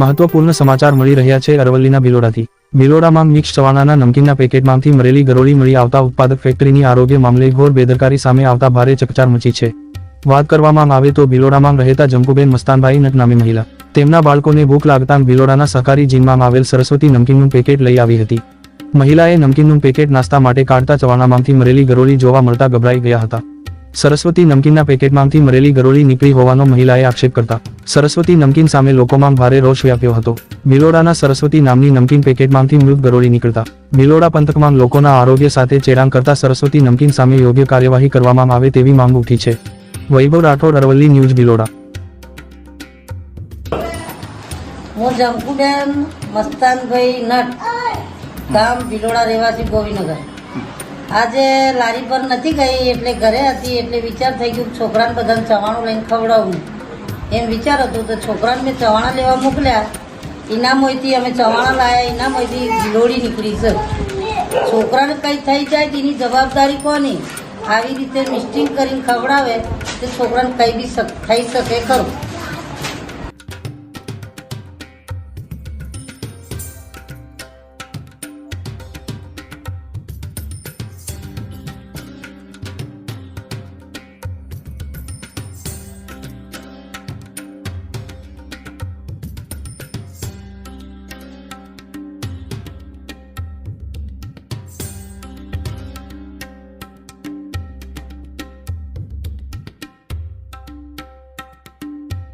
મહત્વપૂર્ણ સમાચાર મળી રહ્યા છે અરવલ્લીના ભિલોડાથી. ભિલોડામાં મિક્સ ચવાણાના નમકીનના પેકેટમાંથી મરેલી ગરોળી મળી આવતા ઉત્પાદક ફેક્ટરીની આરોગ્ય મામલે ઘોર બેદરકારી સામે આવતા ભારે ચકચાર મચી છે. વાત કરવામાં આવે તો ભિલોડામાં રહેતા જંકુબેન મસ્તાનભાઈ નટ નામી મહિલા. તેમના બાળકોને ભૂખ લાગતા ભિલોડાના સહકારી જીનમાં આવેલ સરસ્વતી નમકીનનું પેકેટ લઈ આવી હતી. મહિલાએ નમકીનનું પેકેટ નાસ્તા માટે કાઢતા ચવાણામાંથી મરેલી ગરોળી જોવા મળતા ગભરાઈ ગયા હતા. સરસ્વતી નમકીનના પેકેટમાંથી મરેલી ગરોળી નીકળી હોવાનો મહિલાએ આક્ષેપ કરતા સરસ્વતી નમકીન સામે લોકોમાં ભારે રોષ વ્યાપ્યો હતો. ભિલોડાના સરસ્વતી નામની નમકીન પેકેટમાંથી મૃત ગરોળી નીકળતા ભિલોડા પંથકમાં લોકોના આરોગ્ય સાથે ચેડાણ કરતા સરસ્વતી નમકીન સામે યોગ્ય કાર્યવાહી કરવામાં આવે તેવી માંગ ઉઠી છે. વૈભવ રાઠોડ, અરવલ્લી ન્યૂઝ ભિલોડા હું જંકુબેન મસ્તાનભાઈ નટ, ગામ ભિલોડા રહેવાસી ગોવીનગર આજે લારી પર નથી ગઈ, એટલે ઘરે હતી, એટલે વિચાર થઈ ગયો છોકરાને બધાને ચવાણું લઈને ખવડાવું. એમ વિચાર હતો તો છોકરાને મેં ચવાણા લેવા મોકલ્યા. ઇનામોયથી અમે ચવાણા લાયા ઇનામોયથી લોડી નીકળી છે. છોકરાને કંઈ થઈ જાય તેની જવાબદારી કોની? આવી રીતે મિસ્ટિંગ કરીને ખવડાવે તો છોકરાને કંઈ બી થઈ શકે ખરું.